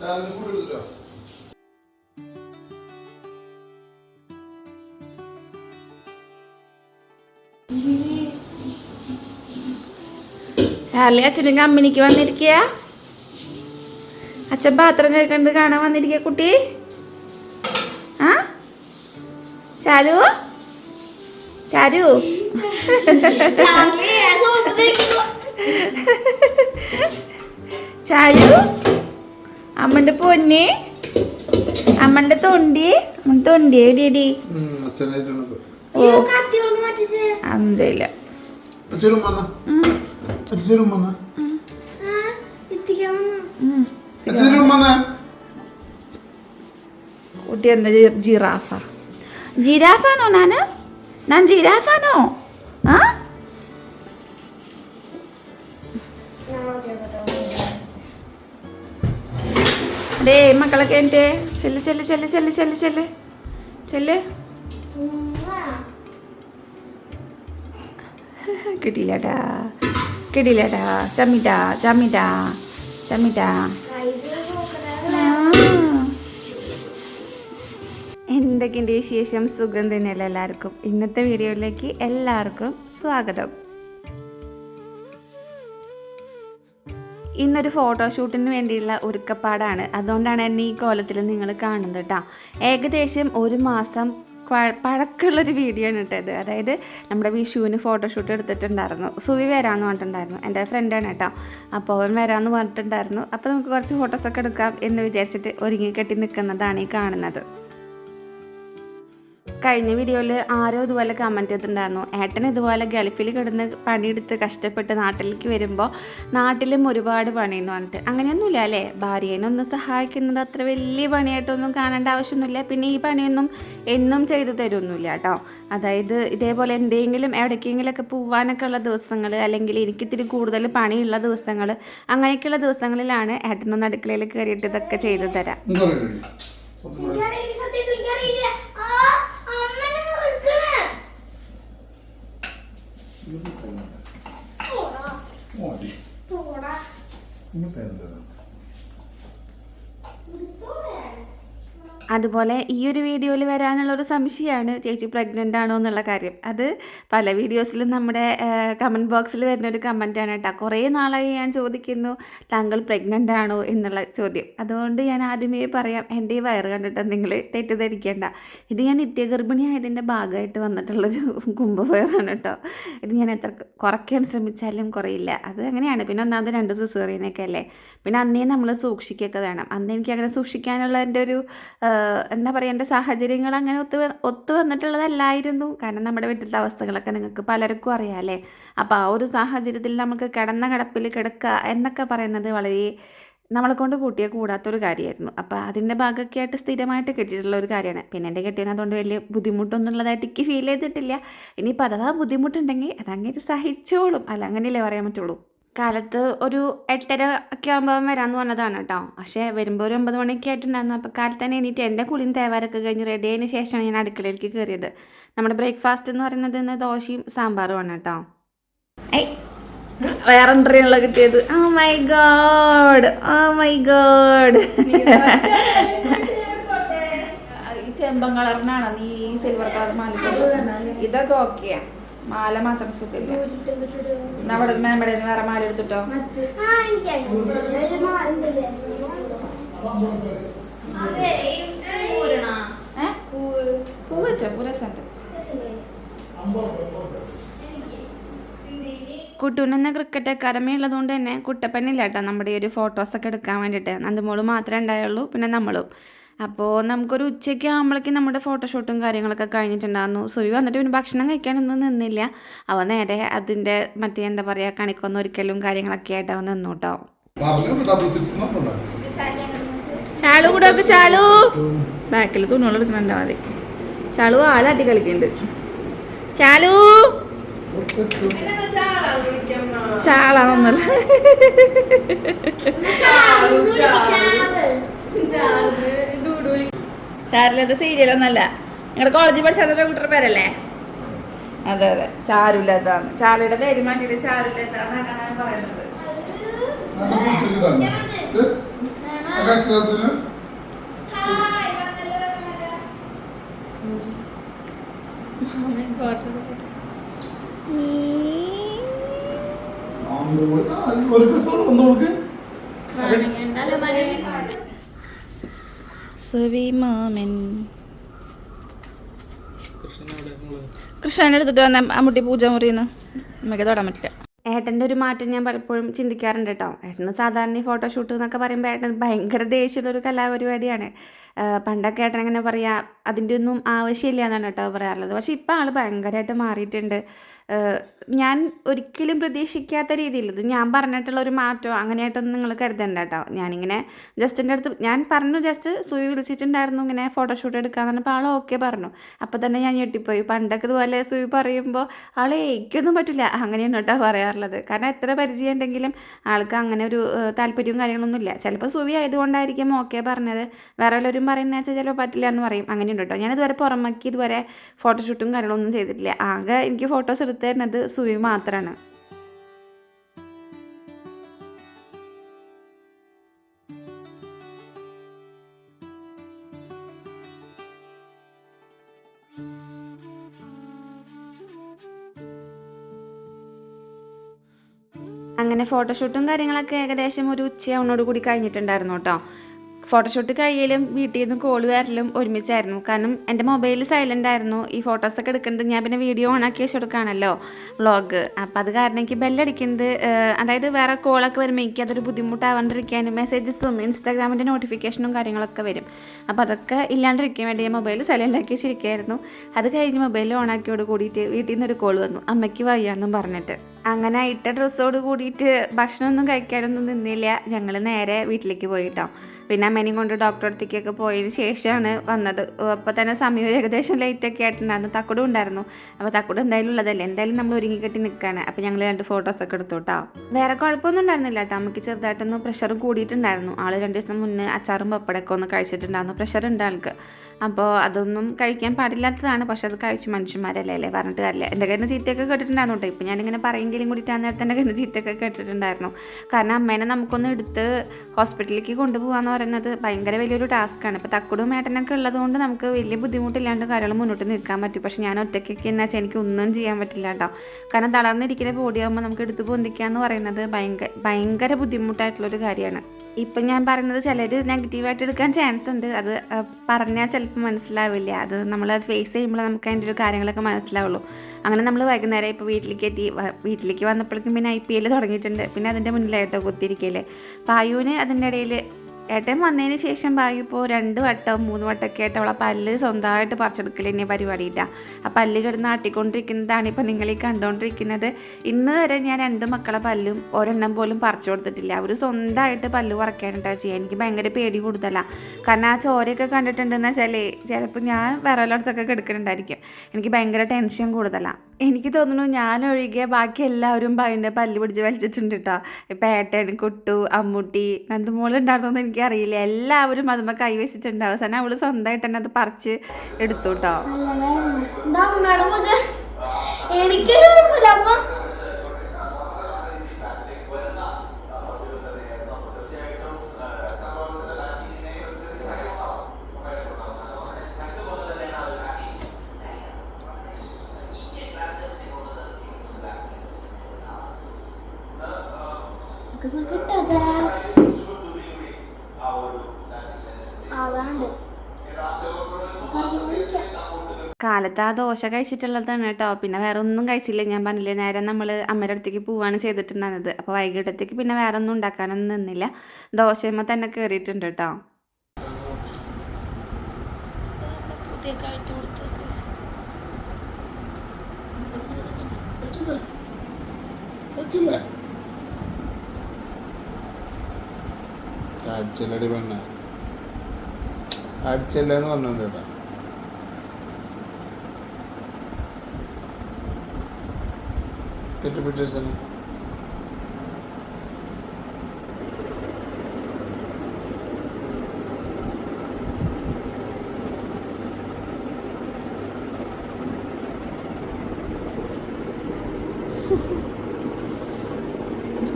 ചാനലിൽ കൂടെ എടുത്തിട്ടോ ചാർലി അച്ഛനും കമ്പനിക്ക് വന്നിരിക്കുക അച്ഛൻ പാത്രം കേൾക്കണ്ട് കാണാൻ വന്നിരിക്കുക കുട്ടി? ആ? ചാരു? ചാരു? ചാരു? അമ്മന്റെ പൊന്നെ? അമ്മന്റെ തൊണ്ടി? അമ്മന്റെ തൊണ്ടി എവിടെയടി ഓ. വന്ന? കുട്ടി എന്താ ജിറാഫ? ജിറാഫാണോ നാന്? ഞാൻ ജിറാഫാണോ ആ? ഡേ മക്കളൊക്കെ എന്റെ ചെല്ല് ചെല്ല് ചെല്ല് ചെല്ല് ചെല്ല് ചെല്ല്. ചെല്ല്. കിട്ടിയില്ലട്ടാ. കിട്ടിയില്ലട്ടാ. ചമ്മിട്ടാ ചമ്മിട്ടാ ചമ്മിട്ടാ. എന്തൊക്കെയുണ്ട് വിശേഷം? സുഖം തന്നെയല്ല എല്ലാവർക്കും? ഇന്നത്തെ വീഡിയോയിലേക്ക് എല്ലാവർക്കും സ്വാഗതം. ഇന്നൊരു ഫോട്ടോഷൂട്ടിന് വേണ്ടിയുള്ള ഒരുക്കപ്പാടാണ്. അതുകൊണ്ടാണ് എന്നെ ഈ കോലത്തിൽ നിങ്ങൾ കാണുന്നത് കേട്ടോ. ഏകദേശം ഒരു മാസം പഴക്കമുള്ളൊരു വീഡിയോ ആണ് കേട്ടത് അതായത് നമ്മുടെ വിഷുവിന് ഫോട്ടോഷൂട്ട് എടുത്തിട്ടുണ്ടായിരുന്നു. സുവി വരാമെന്ന് പറഞ്ഞിട്ടുണ്ടായിരുന്നു. എന്റെ ഫ്രണ്ടാണ് കേട്ടോ. അപ്പോൾ അവൻ വരാമെന്ന് പറഞ്ഞിട്ടുണ്ടായിരുന്നു. അപ്പോൾ നമുക്ക് കുറച്ച് ഫോട്ടോസൊക്കെ എടുക്കാം എന്ന് വിചാരിച്ചിട്ട് ഒരുങ്ങി കെട്ടി നിൽക്കുന്നതാണ് ഈ കാണുന്നത്. കഴിഞ്ഞ വീഡിയോയിൽ ആരോ ഇതുപോലെ കമന്റ് ചെയ്തിട്ടുണ്ടായിരുന്നു. ഏട്ടൻ ഇതുപോലെ ഗൾഫിൽ കിടന്ന് പണിയെടുത്ത് കഷ്ടപ്പെട്ട് നാട്ടിലേക്ക് വരുമ്പോൾ നാട്ടിലും ഒരുപാട് പണിയെന്ന് പറഞ്ഞിട്ട്. അങ്ങനെയൊന്നുമില്ല അല്ലേ? ഭാര്യേനെ ഒന്ന് സഹായിക്കുന്നത് അത്ര വലിയ പണിയായിട്ടൊന്നും കാണേണ്ട ആവശ്യമൊന്നുമില്ല. പിന്നെ ഈ പണിയൊന്നും എന്നും ചെയ്തു തരുമൊന്നുമില്ല കേട്ടോ. അതായത് ഇതേപോലെ എന്തെങ്കിലും എവിടേക്കെങ്കിലുമൊക്കെ പോവാനൊക്കെ ഉള്ള ദിവസങ്ങൾ അല്ലെങ്കിൽ എനിക്ക് ഇത്തിരി കൂടുതൽ പണിയുള്ള ദിവസങ്ങൾ അങ്ങനെയൊക്കെയുള്ള ദിവസങ്ങളിലാണ് ഏട്ടനൊന്ന് അടുക്കളയിൽ കയറിയിട്ട് ഇതൊക്കെ ചെയ്തു തരാം എന്താ വേണ്ടി ഒന്നും കൂടെ. മോടി. ഇങ്ങോട്ട് എന്താ? അതുപോലെ ഈ ഒരു വീഡിയോയിൽ വരാനുള്ള ഒരു സംശയമാണ് ചേച്ചി പ്രഗ്നന്റ് ആണോ എന്നുള്ള കാര്യം. അത് പല വീഡിയോസിലും നമ്മുടെ കമന്റ് ബോക്സിൽ വരുന്ന ഒരു കമന്റാണ് കേട്ടോ. കുറേ നാളായി ഞാൻ ചോദിക്കുന്നു താങ്കൾ പ്രഗ്നന്റ് ആണോ എന്നുള്ള ചോദ്യം. അതുകൊണ്ട് ഞാൻ ആദ്യമേ പറയാം എന്റെ ഈ വയറ് കണ്ടിട്ട് നിങ്ങൾ തെറ്റിദ്ധരിക്കേണ്ട. ഇത് ഞാൻ നിത്യഗർഭിണിയായതിന്റെ ഭാഗമായിട്ട് വന്നിട്ടുള്ളൊരു കുംഭവയറാണ് കേട്ടോ. ഇത് ഞാൻ എത്ര കുറയ്ക്കാൻ ശ്രമിച്ചാലും കുറയില്ല. അത് അങ്ങനെയാണ്. പിന്നെ ഒന്നാമത് രണ്ട് സിസേറിയനൊക്കെ അല്ലേ? പിന്നെ അന്നേ നമ്മൾ സൂക്ഷിക്കുകയൊക്കെ വേണം. അന്ന് എനിക്ക് അങ്ങനെ സൂക്ഷിക്കാനുള്ള എന്റെ ഒരു എന്താ പറയുക എന്റെ സാഹചര്യങ്ങൾ അങ്ങനെ ഒത്തു ഒത്തു വന്നിട്ടുള്ളതല്ലായിരുന്നു. കാരണം നമ്മുടെ വീട്ടിലത്തെ അവസ്ഥകളൊക്കെ നിങ്ങൾക്ക് പലർക്കും അറിയാമല്ലേ അപ്പോൾ ആ ഒരു സാഹചര്യത്തിൽ നമുക്ക് കിടന്ന കിടപ്പിൽ കിടക്കുക എന്നൊക്കെ പറയുന്നത് വളരെ നമ്മളെ കൊണ്ട് കൂട്ടിയ കൂടാത്തൊരു കാര്യമായിരുന്നു. അപ്പോൾ അതിന്റെ ഭാഗമൊക്കെ ആയിട്ട് സ്ഥിരമായിട്ട് കിട്ടിയിട്ടുള്ള ഒരു കാര്യമാണ്. പിന്നെ എന്റെ കെട്ടിയനെ അതുകൊണ്ട് വലിയ ബുദ്ധിമുട്ടൊന്നും ഉള്ളതായിട്ട് എനിക്ക് ഫീൽ ചെയ്തിട്ടില്ല. ഇനിയിപ്പോൾ അഥവാ ബുദ്ധിമുട്ടുണ്ടെങ്കിൽ അതങ്ങനെ സഹിച്ചോളും. അല്ല അങ്ങനെയല്ലേ പറയാൻ പറ്റുള്ളൂ? കാലത്ത് ഒരു എട്ടര ഒക്കെ ആകുമ്പോൾ വരാമെന്ന് പറഞ്ഞതാണ് കേട്ടോ. പക്ഷേ വരുമ്പോൾ ഒരു ഒമ്പത് മണിയൊക്കെ ആയിട്ടുണ്ടായിരുന്നു. അപ്പോൾ കാലത്ത് തന്നെ എണീറ്റ് എന്റെ കുളിയും തേവാരൊക്കെ കഴിഞ്ഞ് റെഡി ആയതിന് ശേഷമാണ് ഞാൻ അടുക്കളയിലേക്ക് കയറിയത് നമ്മുടെ ബ്രേക്ക്ഫാസ്റ്റ് എന്ന് പറയുന്നത് ഇന്ന് ദോശയും സാമ്പാറുമാണ് കേട്ടോ. ഏയ് വേറെ എൻട്രിയുള്ള കിട്ടിയത്. Oh my God oh my God ചെമ്പം കളറിനാണോ? നീ സിൽവർ കളർ മാല ഇതൊക്കെ ഓക്കെയാ മാല മാത്രം സുഖമില്ല. നമ്മുടെ മേമ്പടെ വേറെ മാല എടുത്തിട്ടോ? പൂ. വെച്ചോ പൂ രസമുണ്ട്. കുട്ടൂനെന്ന ക്രിക്കറ്റ് അക്കാദമി ഉള്ളതുകൊണ്ട് തന്നെ കുട്ടപ്പനില്ല കേട്ടോ നമ്മുടെ ഈ ഒരു ഫോട്ടോസൊക്കെ എടുക്കാൻ വേണ്ടിയിട്ട്. നന്ദമോൾ മാത്രമേ ഉണ്ടായുള്ളൂ പിന്നെ നമ്മളും. അപ്പോൾ നമുക്കൊരു ഉച്ചയ്ക്ക് ആകുമ്പോഴേക്കും നമ്മുടെ ഫോട്ടോഷൂട്ടും കാര്യങ്ങളൊക്കെ കഴിഞ്ഞിട്ടുണ്ടായിരുന്നു. സുവി വന്നിട്ട് പിന്നെ ഭക്ഷണം കഴിക്കാനൊന്നും നിന്നില്ല. അവ നേരെ അതിന്റെ മറ്റേ എന്താ പറയുക കണിക്കൊന്നും ഒരിക്കലും കാര്യങ്ങളൊക്കെ ആയിട്ട് അവൻ നിന്നു കേട്ടോ ചാളു കൂടെ ഒക്കെ ചാളു. ബാക്കിൽ തുണികൾ എടുക്കണുണ്ടാ മതി ചാളു ആലാട്ടി കളിക്കുന്നുണ്ട്. ചാലു ചാളാന്നൊന്നല്ല ചാരുലത് സീരിയലൊന്നല്ല നിങ്ങളുടെ കോളേജിൽ പഠിച്ചാൽ പെൺകുട്ടിയുടെ പേരല്ലേ? അതെ അതെ. ചാരുലതാണ് ചാലയുടെ പേര് മാറ്റിയിട്ട് ചാരുലതാണ് പറയുന്നത് ഡബിൾ സിക്സ് തന്നെ. ശരി. അക്ഷരത്തിന് ഒരു ഡ്രസ്സോട് ഒന്ന് കൊടുക്ക് സുവിമാമൻ കൃഷ്ണന്റെ എടുത്തിട്ട് വന്ന അമ്മുട്ടി പൂജ മുറിയുന്നു നമുക്ക് തൊടാൻ പറ്റില്ല. ഏട്ടന്റെ ഒരു മാറ്റം ഞാൻ പലപ്പോഴും ചിന്തിക്കാറുണ്ട് കേട്ടോ. ഏട്ടന് സാധാരണ ഈ ഫോട്ടോഷൂട്ട് എന്നൊക്കെ പറയുമ്പോൾ ഏട്ടൻ ഭയങ്കര ദേഷ്യമുള്ളൊരു കലാപരിപാടിയാണ്. പണ്ടൊക്കെ ഏട്ടൻ അങ്ങനെ പറയാ അതിന്റെ ഒന്നും ആവശ്യമില്ല എന്നാണ് കേട്ടോ പറയാറുള്ളത്. പക്ഷേ ഇപ്പം ആൾ ഭയങ്കരമായിട്ട് മാറിയിട്ടുണ്ട്. ഞാൻ ഒരിക്കലും പ്രതീക്ഷിക്കാത്ത രീതിയിൽ ഇത് ഞാൻ പറഞ്ഞിട്ടുള്ള ഒരു മാറ്റമോ അങ്ങനെയായിട്ടൊന്നും നിങ്ങൾ കരുതണ്ട കേട്ടോ. ഞാനിങ്ങനെ ജസ്റ്റിന്റെ അടുത്ത് ഞാൻ പറഞ്ഞു ജസ്റ്റ് സൂയി വിളിച്ചിട്ടുണ്ടായിരുന്നു ഇങ്ങനെ ഫോട്ടോഷൂട്ട് എടുക്കാൻ പറഞ്ഞപ്പോൾ ആൾ ഓക്കെ പറഞ്ഞു. അപ്പോൾ തന്നെ ഞാൻ ഞെട്ടിപ്പോയി. പണ്ടൊക്കെ ഇതുപോലെ സൂയി പറയുമ്പോൾ ആൾ എനിക്കൊന്നും പറ്റില്ല. അങ്ങനെയാണ് കേട്ടോ പറയാറുള്ളത്. കാരണം എത്ര പരിചയം ഉണ്ടെങ്കിലും ആൾക്ക് അങ്ങനെ ഒരു താല്പര്യവും കാര്യങ്ങളൊന്നും ഇല്ല. ചിലപ്പോൾ സുവി ആയതുകൊണ്ടായിരിക്കും ഓക്കെ പറഞ്ഞത്. വേറെ വല്ലവരും പറയുന്ന വെച്ചാൽ ചിലപ്പോൾ പറ്റില്ല എന്ന് പറയും. അങ്ങനെയുണ്ട് കേട്ടോ ഞാനിതുവരെ പുറമേക്ക് ഇതുവരെ ഫോട്ടോഷൂട്ടും കാര്യങ്ങളൊന്നും ചെയ്തിട്ടില്ല. ആകെ എനിക്ക് ഫോട്ടോസ് എടുത്തു തരുന്നത് സുവി മാത്രമാണ് അങ്ങനെ ഫോട്ടോഷൂട്ടും കാര്യങ്ങളൊക്കെ ഏകദേശം ഒരു ഉച്ചയാവുന്നോട് കൂടി കഴിഞ്ഞിട്ടുണ്ടായിരുന്നു കേട്ടോ ഫോട്ടോഷൂട്ട് കഴിയലും വീട്ടിൽ നിന്ന് കോൾ വരലും ഒരുമിച്ചായിരുന്നു. കാരണം എന്റെ മൊബൈൽ സൈലന്റ് ആയിരുന്നു. ഈ ഫോട്ടോസൊക്കെ എടുക്കുന്നത് ഞാൻ പിന്നെ വീഡിയോ ഓൺ ആക്കി വെച്ചെടുക്കുകയാണല്ലോ വ്ളോഗ് അപ്പോൾ അത് കാരണം എനിക്ക് ബെല്ലടിക്കുന്നത് അതായത് വേറെ കോളൊക്കെ വരുമ്പോൾ എനിക്ക് അതൊരു ബുദ്ധിമുട്ടാവാണ്ടിരിക്കാനും മെസ്സേജസും ഇൻസ്റ്റാഗ്രാമിന്റെ നോട്ടിഫിക്കേഷനും കാര്യങ്ങളൊക്കെ വരും. അപ്പോൾ അതൊക്കെ ഇല്ലാണ്ടിരിക്കാൻ വേണ്ടി ഞാൻ മൊബൈൽ സൈലന്റ് ആക്കി വെച്ചിരിക്കുകയായിരുന്നു. അത് കഴിഞ്ഞ് മൊബൈൽ ഓൺ ആക്കിയോട് കൂടിയിട്ട് വീട്ടിൽ നിന്നൊരു കോൾ വന്നു. അമ്മയ്ക്ക് വയ്യാന്നും പറഞ്ഞിട്ട്. അങ്ങനെ ഇട്ട ഡ്രസ്സോട് കൂടിയിട്ട് ഭക്ഷണമൊന്നും കഴിക്കാനൊന്നും നിന്നില്ല. ഞങ്ങൾ നേരെ വീട്ടിലേക്ക് പോയിട്ടോ പിന്നെ അമ്മേനെയും കൊണ്ട് ഡോക്ടറെ അടുത്തേക്കൊക്കെ പോയതിന് ശേഷമാണ് വന്നത്. അപ്പോൾ തന്നെ സമയം ഏകദേശം ലേറ്റൊക്കെ ആയിട്ടുണ്ടായിരുന്നു. തക്കുടും ഉണ്ടായിരുന്നു. അപ്പോൾ തക്കുട് എന്തായാലും ഉള്ളതല്ലേ? എന്തായാലും നമ്മൾ ഒരുങ്ങിക്കെട്ടി നിൽക്കുകയാണ് അപ്പോൾ ഞങ്ങൾ രണ്ട് ഫോട്ടോസൊക്കെ എടുത്തു കേട്ടോ വേറെ കുഴപ്പമൊന്നും ഉണ്ടായിരുന്നില്ല കേട്ടോ അമ്മയ്ക്ക് ചെറുതായിട്ടൊന്ന് പ്രഷർ കൂടിയിട്ടുണ്ടായിരുന്നു. ആൾ രണ്ട് ദിവസം മുന്നേ അച്ചാറും പപ്പടമൊക്കെ ഒന്ന് കഴിച്ചിട്ടുണ്ടായിരുന്നു. പ്രഷർ ഉണ്ട് ആൾക്ക്. അപ്പോൾ അതൊന്നും കഴിക്കാൻ പാടില്ലാത്തതാണ്. പക്ഷെ അത് കഴിച്ച് മനുഷ്യന്മാരല്ലേ അല്ലേ? പറഞ്ഞിട്ട് കാര്യമില്ല. എന്റെ കയ്യിൽ നിന്ന് ചീത്തയൊക്കെ കേട്ടിട്ടുണ്ടായിരുന്നു കേട്ടോ ഇപ്പം ഞാനിങ്ങനെ പറയെങ്കിലും കൂടിയിട്ട് നേരത്തെ എന്റെ കയ്യിൽ നിന്ന് ചീത്തയൊക്കെ കേട്ടിട്ടുണ്ടായിരുന്നു. കാരണം അമ്മേനെ നമുക്കൊന്ന് എടുത്ത് ഹോസ്പിറ്റലിലേക്ക് കൊണ്ടുപോകാന്ന് പറയുന്നത് ഭയങ്കര വലിയൊരു ടാസ്ക്കാണ്. ഇപ്പോൾ തക്കുടും മേട്ടനൊക്കെ ഉള്ളതുകൊണ്ട് നമുക്ക് വലിയ ബുദ്ധിമുട്ടില്ലാണ്ട് കാര്യങ്ങൾ മുന്നോട്ട് നിൽക്കാൻ പറ്റും. പക്ഷേ ഞാൻ ഒറ്റയ്ക്കൊക്കെ എന്ന് വെച്ചാൽ എനിക്ക് ഒന്നും ചെയ്യാൻ പറ്റില്ല കേട്ടോ. കാരണം തളർന്നിരിക്കുന്ന ബോഡിയാകുമ്പോൾ നമുക്ക് എടുത്ത് പൊന്തിക്കുക എന്ന് പറയുന്നത് ഭയങ്കര ഭയങ്കര ബുദ്ധിമുട്ടായിട്ടുള്ളൊരു കാര്യമാണ്. ഇപ്പം ഞാൻ പറയുന്നത് ചിലർ നെഗറ്റീവായിട്ട് എടുക്കാൻ ചാൻസ് ഉണ്ട്. അത് പറഞ്ഞാൽ ചിലപ്പോൾ മനസ്സിലാവില്ല. അത് നമ്മൾ അത് ഫേസ് ചെയ്യുമ്പോൾ നമുക്ക് അതിന്റെ ഒരു കാര്യങ്ങളൊക്കെ മനസ്സിലാവുള്ളൂ. അങ്ങനെ നമ്മൾ വൈകുന്നേരം ഇപ്പോൾ വീട്ടിലേക്ക് എത്തി വീട്ടിലേക്ക് വന്നപ്പോഴേക്കും പിന്നെ ഐ പി എൽ തുടങ്ങിയിട്ടുണ്ട്. പിന്നെ അതിന്റെ മുന്നിലായിട്ടോ കുത്തിരിക്കൽ പായുവിന് അതിന്റെ ഇടയിൽ ഏട്ടൻ വന്നതിന് ശേഷം ഭാഗ്യപ്പോൾ രണ്ട് വട്ടം മൂന്ന് വട്ടമൊക്കെ ആയിട്ട് അവളെ പല്ല് സ്വന്തമായിട്ട് പറിച്ചെടുക്കൽ തന്നെ പരിപാടിയില്ല. ആ പല്ല് കിടന്ന് ആട്ടിക്കൊണ്ടിരിക്കുന്നതാണ് ഇപ്പം നിങ്ങൾ ഈ കണ്ടുകൊണ്ടിരിക്കുന്നത് ഇന്ന് വരെ ഞാൻ രണ്ട് മക്കളെ പല്ലും ഒരെണ്ണം പോലും പറിച്ചു കൊടുത്തിട്ടില്ല. അവർ സ്വന്തമായിട്ട് പല്ല് പറിക്കാനായിട്ടാണ് ചെയ്യുക. എനിക്ക് ഭയങ്കര പേടി കൂടുതലാണ് കാരണം ആ ചോരയൊക്കെ കണ്ടിട്ടുണ്ടെന്ന് വെച്ചാൽ ചിലപ്പോൾ ഞാൻ വിറലടുത്തൊക്കെ കിടക്കുന്നുണ്ടായിരിക്കും എനിക്ക് ഭയങ്കര ടെൻഷൻ കൂടുതലാണ് എനിക്ക് തോന്നുന്നു ഞാൻ ഒഴികെ ബാക്കി എല്ലാവരും അതിന്റെ പല്ല് പിടിച്ച് വലിച്ചിട്ടുണ്ട് കേട്ടോ ഇപ്പം ഏട്ടൻ കുട്ടു അമ്മൂട്ടി നന്ദമോളുണ്ടായിരുന്നൊന്നും എനിക്കറിയില്ല. എല്ലാവരും അതുമ്മ കൈവച്ചിട്ടുണ്ട്. അവസാനം അവൾ സ്വന്തമായിട്ട് തന്നെ അത് പറിച്ച് എടുത്തു കേട്ടോ എന്താ കാലത്ത് ആ ദോശ കഴിച്ചിട്ടുള്ളതാണ് കേട്ടോ. പിന്നെ വേറെ ഒന്നും കഴിച്ചില്ല. ഞാൻ പറഞ്ഞില്ലേ നേരെ നമ്മൾ അമ്മയുടെ അടുത്തേക്ക് പോവാണ് ചെയ്തിട്ടുണ്ടായിരുന്നത്. അപ്പോൾ വൈകിട്ടത്തേക്ക് പിന്നെ വേറെ ഒന്നും ഉണ്ടാക്കാനൊന്നും നിന്നില്ല. ദോശയമ്മ തന്നെ കയറിയിട്ടുണ്ട് കേട്ടോ. പറ്റില്ല അടിച്ചല്ലടി പെണ്ണ. കാഴ്ചല്ല എന്ന് പറഞ്ഞോണ്ട് കേട്ടാ. കെട്ടിപ്പിടിച്ചു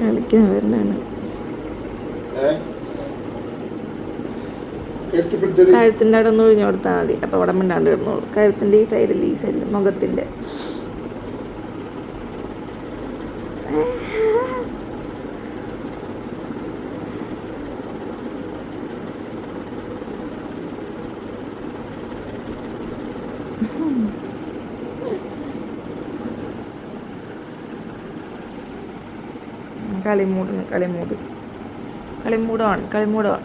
കളിക്കാൻ വരണാണ് ഏ? കഴുത്തിന്റെ അവിടെ ഒന്ന് ഒഴിഞ്ഞു കൊടുത്താൽ മതി. അപ്പോൾ അവിടെ മിണ്ടാണ്ട് കിടന്നോളൂ. കഴുത്തിന്റെ ഈ സൈഡിൽ ഈ സൈഡിൽ മുഖത്തിന്റെ കളിമൂടാണ് കളിമൂട് കളിമൂടാണ് കളിമൂടാണ്